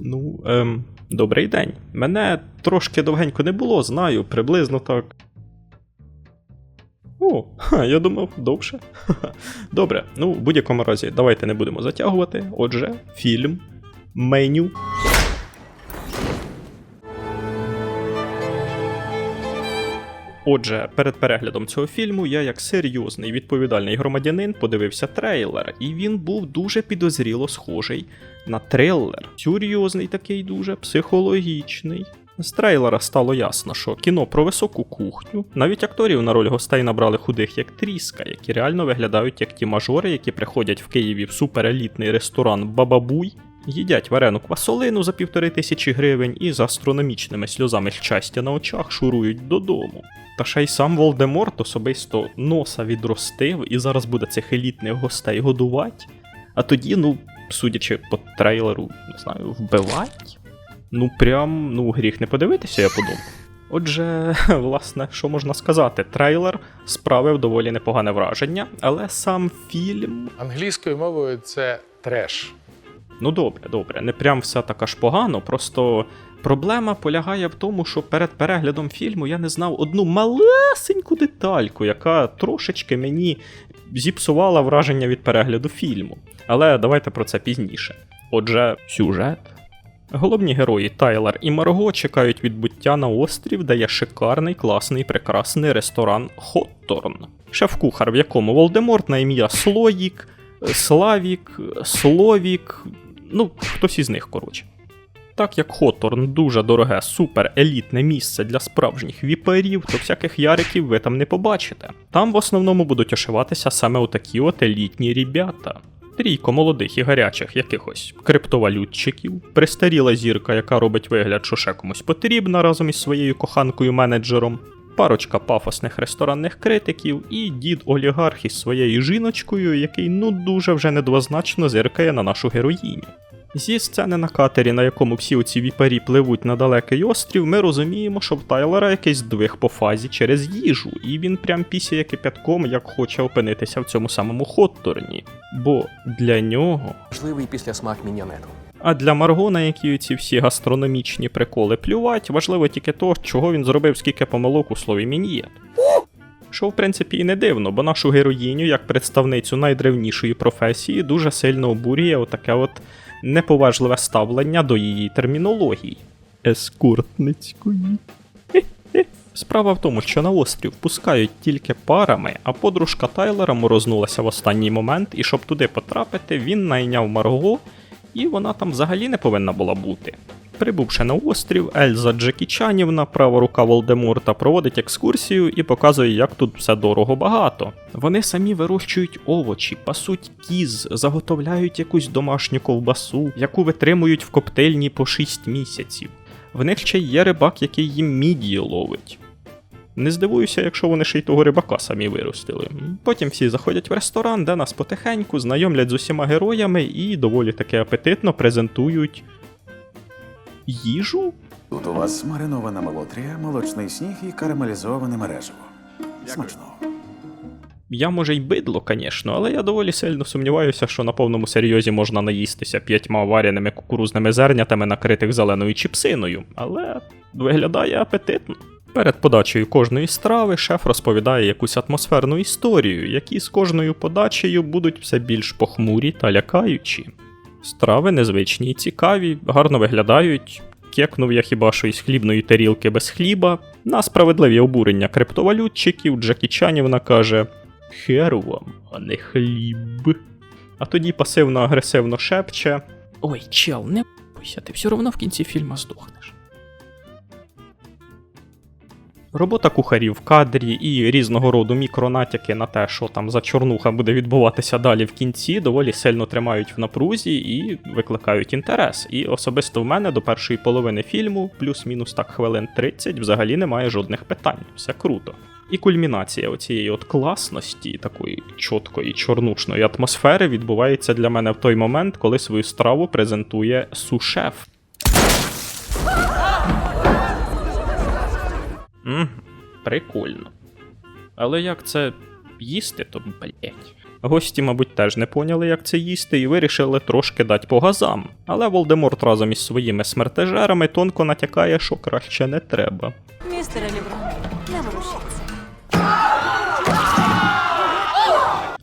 Ну, ем, добрий день. Мене трошки довгенько не було, знаю, приблизно так. О, ха, я думав, довше. Добре, ну в будь-якому разі, давайте не будемо затягувати. Отже, фільм, меню. Отже, перед переглядом цього фільму я, як серйозний відповідальний громадянин, подивився трейлер, і він був дуже підозріло схожий на трилер. Серйозний такий дуже психологічний. З трейлера стало ясно, що кіно про високу кухню. Навіть акторів на роль гостей набрали худих як тріска, які реально виглядають як ті мажори, які приходять в Києві в суперелітний ресторан Бабабуй, їдять варену квасолину за півтори тисячі гривень і з астрономічними сльозами щастя на очах шурують додому. Та ще й сам Волдеморт особисто носа відростив і зараз буде цих елітних гостей годувати. А тоді, ну, судячи по трейлеру, не знаю, вбивать. Ну, прям, ну, гріх не подивитися, я подумав. Отже, власне, що можна сказати, трейлер справив доволі непогане враження, але сам фільм Англійською мовою це треш. Ну добре, добре, не прям все так аж погано. Просто проблема полягає в тому, що перед переглядом фільму я не знав одну малесеньку детальку, яка трошечки мені зіпсувала враження від перегляду фільму. Але давайте про це пізніше. Отже, сюжет. Головні герої Тайлер і Марго чекають відбуття на острів, де є шикарний, класний, прекрасний ресторан Хотторн. Шеф-кухар, в якому Волдеморт на ім'я Слоїк, Славік, Словік, ну, хтось із них, коротше. Так як Хоторн дуже дороге, супер елітне місце для справжніх віперів, то всяких яриків ви там не побачите. Там в основному будуть ошиватися саме отакі от елітні ребята. Трійко молодих і гарячих якихось криптовалютчиків, престаріла зірка, яка робить вигляд, що ще комусь потрібна разом із своєю коханкою-менеджером, парочка пафосних ресторанних критиків і дід олігарх із своєю жіночкою, який ну дуже вже недвозначно зиркає на нашу героїню. Зі сцени на катері, на якому всі оці віпарі пливуть на далекий острів, ми розуміємо, що в Тайлера якийсь здвиг по фазі через їжу, і він прям пісяє кипятком, як хоче опинитися в цьому самому Хотторні. Бо для нього Важливий післясмак міньонету. А для Марго, на які ці всі гастрономічні приколи плювать, важливо тільки то, чого він зробив скільки помилок у слові мінієт. Що, в принципі, і не дивно, бо нашу героїню, як представницю найдревнішої професії, дуже сильно обурює отаке от неповажливе ставлення до її термінології. Ескортницької. Справа в тому, що на острів пускають тільки парами, а подружка Тайлера морознулася в останній момент, і щоб туди потрапити, він найняв Марго, і вона там взагалі не повинна була бути. Прибувши на острів, Ельза Джекічанівна, права рука Волдеморта, проводить екскурсію і показує, як тут все дорого багато. Вони самі вирощують овочі, пасуть кіз, заготовляють якусь домашню ковбасу, яку витримують в коптильні по 6 місяців. В них ще є рибак, який їм мідії ловить. Не здивуюся, якщо вони ще й того рибака самі виростили. Потім всі заходять в ресторан, де нас потихеньку знайомлять з усіма героями і доволі таки апетитно презентують їжу. Тут у вас маринована молотрія, молочний сніг і карамелізоване мережево. Смачного. Я може й бидло, звісно, але я доволі сильно сумніваюся, що на повному серйозі можна наїстися п'ятьма варяними кукурузними зернятами, накритих зеленою чіпсиною, але виглядає апетитно. Перед подачею кожної страви шеф розповідає якусь атмосферну історію, які з кожною подачею будуть все більш похмурі та лякаючі. Страви незвичні і цікаві, гарно виглядають. Кекнув я хіба що із хлібної тарілки без хліба. На справедливі обурення криптовалютчиків Джекі Чанівна каже: Хер вам, а не хліб. А тоді пасивно-агресивно шепче: Ой, чел, не бойся, ти все одно в кінці фільму здохнеш. Робота кухарів в кадрі і різного роду мікронатяки на те, що там за чорнуха буде відбуватися далі в кінці, доволі сильно тримають в напрузі і викликають інтерес. І особисто в мене до першої половини фільму, плюс-мінус так хвилин 30, взагалі немає жодних питань. Все круто. І кульмінація оцієї от класності, такої чіткої чорнушної атмосфери відбувається для мене в той момент, коли свою страву презентує сушеф. Мгм, прикольно. Але як це їсти, то блять. Гості, мабуть, теж не поняли, як це їсти, і вирішили трошки дати по газам. Але Волдеморт разом із своїми смертежерами тонко натякає, що краще не треба. Містере Ліброн, не ворушіться.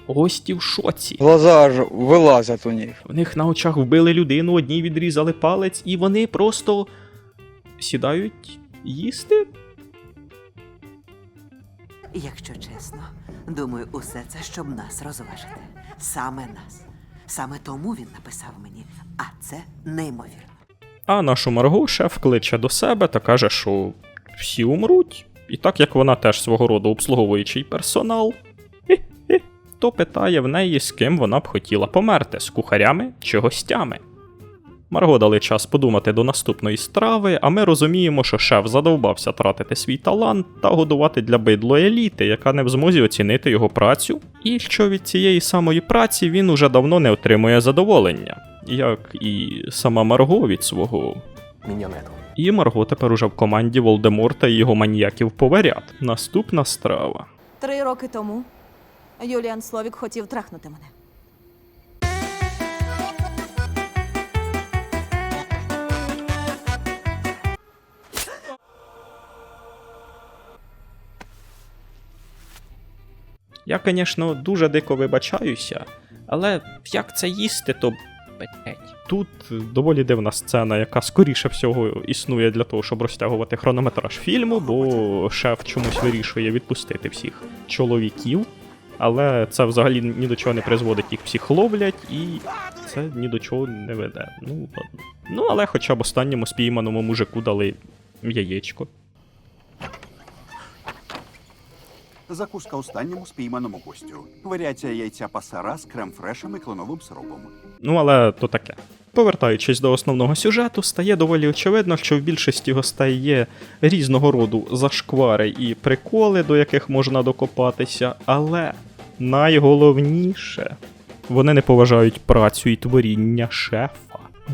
Гості в шоці. Глаза аж вилазять у них. В них на очах вбили людину, одній відрізали палець, і вони просто сідають їсти. Якщо чесно, думаю, усе це, щоб нас розважити. Саме нас. Саме тому він написав мені, а це неймовірно. А нашу Марго шеф кличе до себе та каже, що всі умруть. І так як вона теж свого роду обслуговуючий персонал, хе-хе, то питає в неї, з ким вона б хотіла померти з кухарями чи гостями. Марго дали час подумати до наступної страви, а ми розуміємо, що шеф задовбався тратити свій талант та годувати для бидло еліти, яка не в змозі оцінити його працю, і що від цієї самої праці він уже давно не отримує задоволення, як і сама Марго від свого Міньонету. і Марго тепер уже в команді Волдеморта і його маніяків поварят. Наступна страва. Три роки тому Юліан Словік хотів трахнути мене. Я, звісно, дуже дико вибачаюся, але як це їсти, то блять. Тут доволі дивна сцена, яка скоріше всього існує для того, щоб розтягувати хронометраж фільму, бо шеф чомусь вирішує відпустити всіх чоловіків. Але це взагалі ні до чого не призводить, їх всіх ловлять, і це ні до чого не веде. Ну, ладно. Ну, але хоча б останньому спійманому мужику дали яєчко. Закуска останньому спійманому гостю. Варіація яйця пасара з крем-фрешем і кленовим сиропом. Ну, але то таке. Повертаючись до основного сюжету, стає доволі очевидно, що в більшості гостей є різного роду зашквари і приколи, до яких можна докопатися, але найголовніше вони не поважають працю і творіння шефа.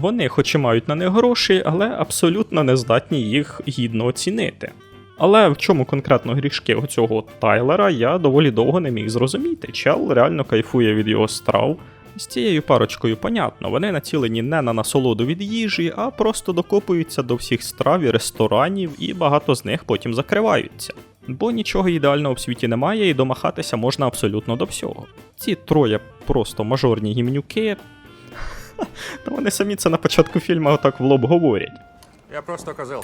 Вони, хоч і мають на них гроші, але абсолютно не здатні їх гідно оцінити. Але в чому конкретно грішки у цього Тайлера, я доволі довго не міг зрозуміти. Чел реально кайфує від його страв. З цією парочкою понятно, вони націлені не на насолоду від їжі, а просто докопуються до всіх страв і ресторанів, і багато з них потім закриваються. Бо нічого ідеального в світі немає, і домахатися можна абсолютно до всього. Ці троє просто мажорні гімнюки. Та вони самі це на початку фільму отак в лоб говорять. Я просто козел.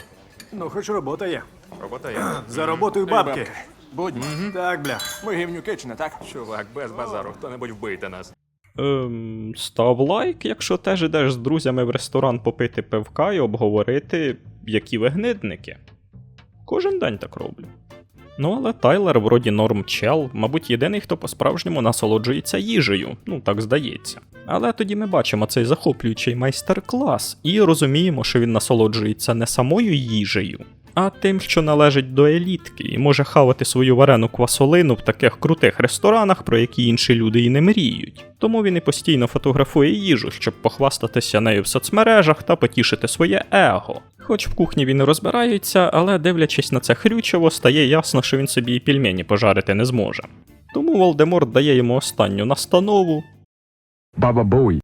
Ну, хоч робота є. Робота є. За роботою бабки. Будьмо. Так, бля. Ми гівнюки, так? Чувак, без базару. Хто-небудь вбийте нас. Ем, став лайк, якщо теж ідеш з друзями в ресторан попити пивка і обговорити, які ви гнидники. Кожен день так роблю. Ну, але Тайлер вроді норм чел, мабуть, єдиний, хто по-справжньому насолоджується їжею, ну так здається. Але тоді ми бачимо цей захоплюючий майстер-клас і розуміємо, що він насолоджується не самою їжею, а тим, що належить до елітки, і може хавати свою варену квасолину в таких крутих ресторанах, про які інші люди і не мріють. Тому він і постійно фотографує їжу, щоб похвастатися нею в соцмережах та потішити своє его. Хоч в кухні він і розбирається, але дивлячись на це хрючево, стає ясно, що він собі і пельмені пожарити не зможе. Тому Волдеморт дає йому останню настанову. Баба Боуі.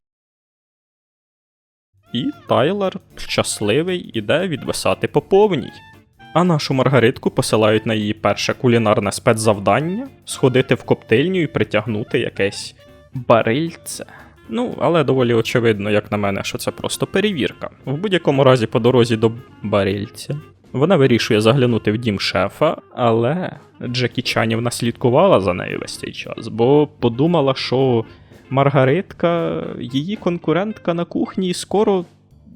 І Тайлер, щасливий, іде відвисати по повній. А нашу Маргаритку посилають на її перше кулінарне спецзавдання сходити в коптильню і притягнути якесь барильце. Ну, але доволі очевидно, як на мене, що це просто перевірка. В будь-якому разі, по дорозі до барильця. Вона вирішує заглянути в дім шефа, але Джекі Чанівна слідкувала за нею весь цей час, бо подумала, що Маргаритка, її конкурентка на кухні, скоро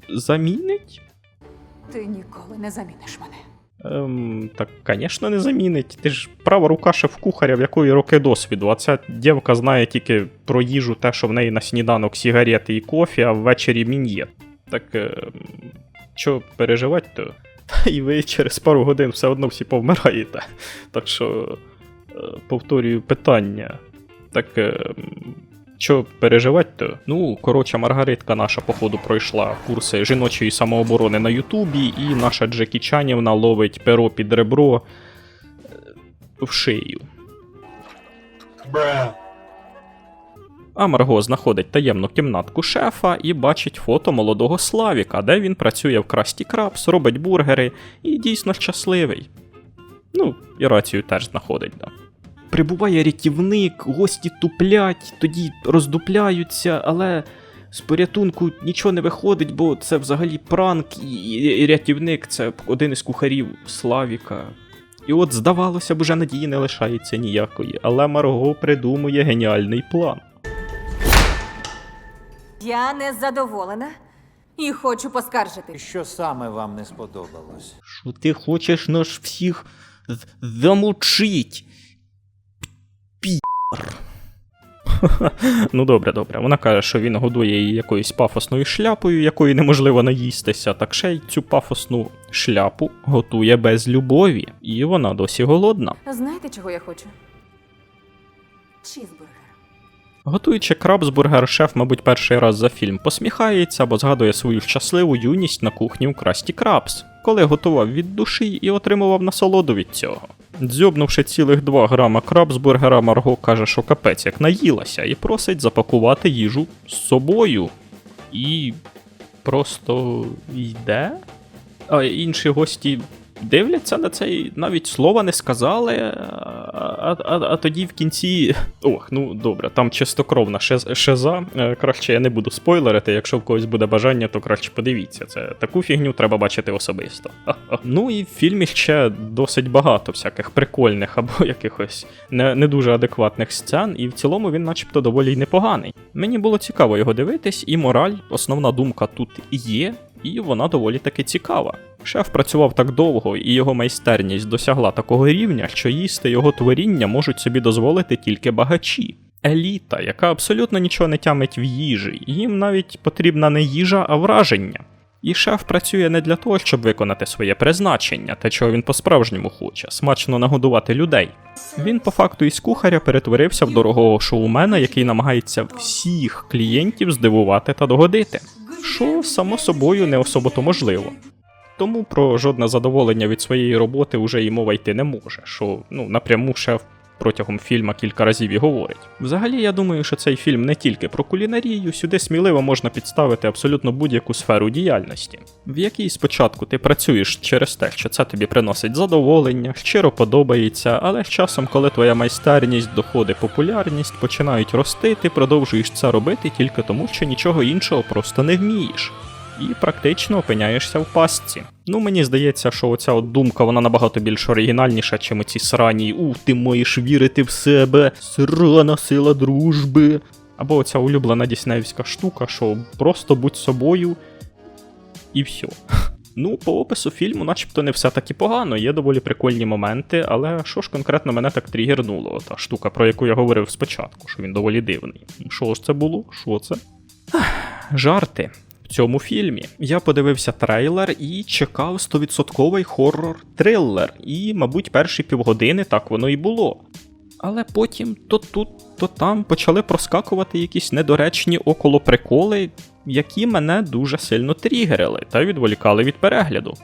замінить? Ти ніколи не заміниш мене. Ем, так, звісно, не замінить. Ти ж права рука шеф-кухаря, в якої роки досвіду, а ця дівка знає тільки про їжу, те, що в неї на сніданок сігарети і кофі, а ввечері мін'єт. Так ем, що переживати, то і ви через пару годин все одно всі повмираєте. Так що е, повторюю питання. Так. ем, що переживати то? Ну, коротше, Маргаритка наша, походу, пройшла курси жіночої самооборони на Ютубі, і наша Джекі Чанівна ловить перо під ребро е, в шию. А Марго знаходить таємну кімнатку шефа і бачить фото молодого Славіка, де він працює в Красті Крабс, робить бургери і дійсно щасливий. Ну, і рацію теж знаходить, да. Прибуває рятівник, гості туплять, тоді роздупляються, але з порятунку нічого не виходить, бо це взагалі пранк, і, і, і рятівник це один із кухарів Славіка. І от, здавалося б, уже надії не лишається ніякої, але Марго придумує геніальний план. Я не задоволена і хочу поскаржити. Що саме вам не сподобалось? Що ти хочеш нас всіх замучить? Ну добре, добре. Вона каже, що він годує її якоюсь пафосною шляпою, якої неможливо наїстися, так ще й цю пафосну шляпу готує без любові, і вона досі голодна. Знаєте, чого я хочу? Чізбургер. Готуючи крабсбургер, шеф, мабуть, перший раз за фільм посміхається або згадує свою щасливу юність на кухні у Красті Крабс, коли готував від душі і отримував насолоду від цього. Дзьобнувши цілих 2 грама краб з бургера, Марго каже, що капець як наїлася, і просить запакувати їжу з собою. І просто йде. А інші гості дивляться на це навіть слова не сказали. А, а, а тоді в кінці. Ох, ну добре, там чистокровна шез- шеза. Е, Краще я не буду спойлерити. Якщо в когось буде бажання, то краще подивіться. Це таку фігню треба бачити особисто. Ну і в фільмі ще досить багато всяких прикольних або якихось не, не дуже адекватних сцен, і в цілому він, начебто, доволі й непоганий. Мені було цікаво його дивитись, і мораль, основна думка тут є, і вона доволі таки цікава. Шеф працював так довго, і його майстерність досягла такого рівня, що їсти його творіння можуть собі дозволити тільки багачі. Еліта, яка абсолютно нічого не тямить в їжі, їм навіть потрібна не їжа, а враження. І шеф працює не для того, щоб виконати своє призначення, те, чого він по-справжньому хоче, смачно нагодувати людей. Він по факту із кухаря перетворився в дорогого шоумена, який намагається всіх клієнтів здивувати та догодити, що само собою не особо то можливо. Тому про жодне задоволення від своєї роботи вже і мова йти не може, що ну напряму шеф протягом фільма кілька разів і говорить. Взагалі, я думаю, що цей фільм не тільки про кулінарію, сюди сміливо можна підставити абсолютно будь-яку сферу діяльності, в якій спочатку ти працюєш через те, що це тобі приносить задоволення, щиро подобається, але з часом, коли твоя майстерність доходить популярність, починають рости, ти продовжуєш це робити тільки тому, що нічого іншого просто не вмієш і практично опиняєшся в пастці. Ну, мені здається, що оця от думка вона набагато більш оригінальніша, чим ці срані у ти маєш вірити в себе, срана сила дружби. Або оця улюблена діснеївська штука, що просто будь собою і все. Ну, по опису фільму, начебто, не все так і погано, є доволі прикольні моменти, але що ж конкретно мене так тригернуло, та штука, про яку я говорив спочатку, що він доволі дивний. Що ж це було? Що це? Жарти цьому фільмі. Я подивився трейлер і чекав 100% хоррор-трилер. І, мабуть, перші півгодини так воно і було. Але потім то тут, то там почали проскакувати якісь недоречні околоприколи, які мене дуже сильно тригерили та відволікали від перегляду.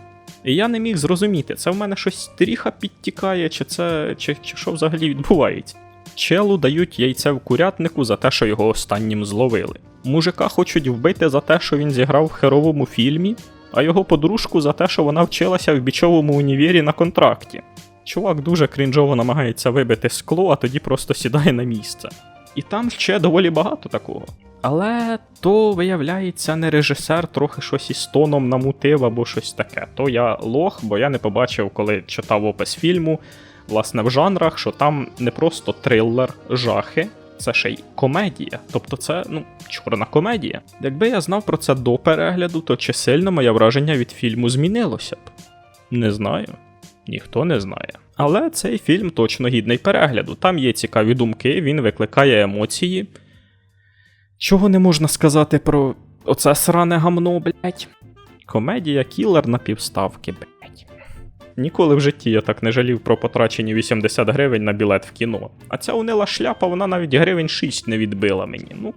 І я не міг зрозуміти, це в мене щось стріха підтікає, чи це. чи, чи що взагалі відбувається. Челу дають яйце в курятнику за те, що його останнім зловили. Мужика хочуть вбити за те, що він зіграв в херовому фільмі, а його подружку за те, що вона вчилася в бічовому універі на контракті. Чувак дуже крінжово намагається вибити скло, а тоді просто сідає на місце. І там ще доволі багато такого. Але то, виявляється, не режисер трохи щось із тоном намутив або щось таке. То я лох, бо я не побачив, коли читав опис фільму, власне, в жанрах, що там не просто трилер, жахи, це ще й комедія. Тобто це, ну, чорна комедія. Якби я знав про це до перегляду, то чи сильно моє враження від фільму змінилося б? Не знаю. Ніхто не знає. Але цей фільм точно гідний перегляду. Там є цікаві думки, він викликає емоції. Чого не можна сказати про оце сране гамно, блять? Комедія кілер на півставки, блять. Ніколи в житті я так не жалів про потрачені 80 гривень на білет в кіно. А ця унила шляпа, вона навіть гривень 6 не відбила мені. Ну.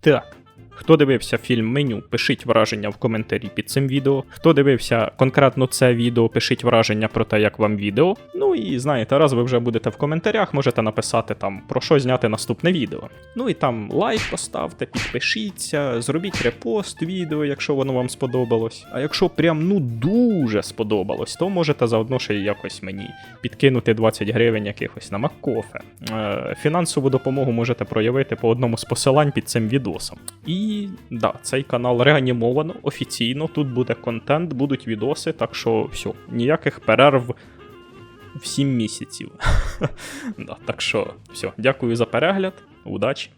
Так. Хто дивився фільм меню, пишіть враження в коментарі під цим відео. Хто дивився конкретно це відео, пишіть враження про те, як вам відео. Ну і знаєте, раз ви вже будете в коментарях, можете написати там про що зняти наступне відео. Ну і там лайк поставте, підпишіться, зробіть репост відео, якщо воно вам сподобалось. А якщо прям ну дуже сподобалось, то можете заодно ще й якось мені підкинути 20 гривень якихось на Маккофе. Е, фінансову допомогу можете проявити по одному з посилань під цим відосом. І да, цей канал реанімовано офіційно. Тут буде контент, будуть відоси, так що все, ніяких перерв в 7 місяців. да, так що, все, дякую за перегляд, удачі.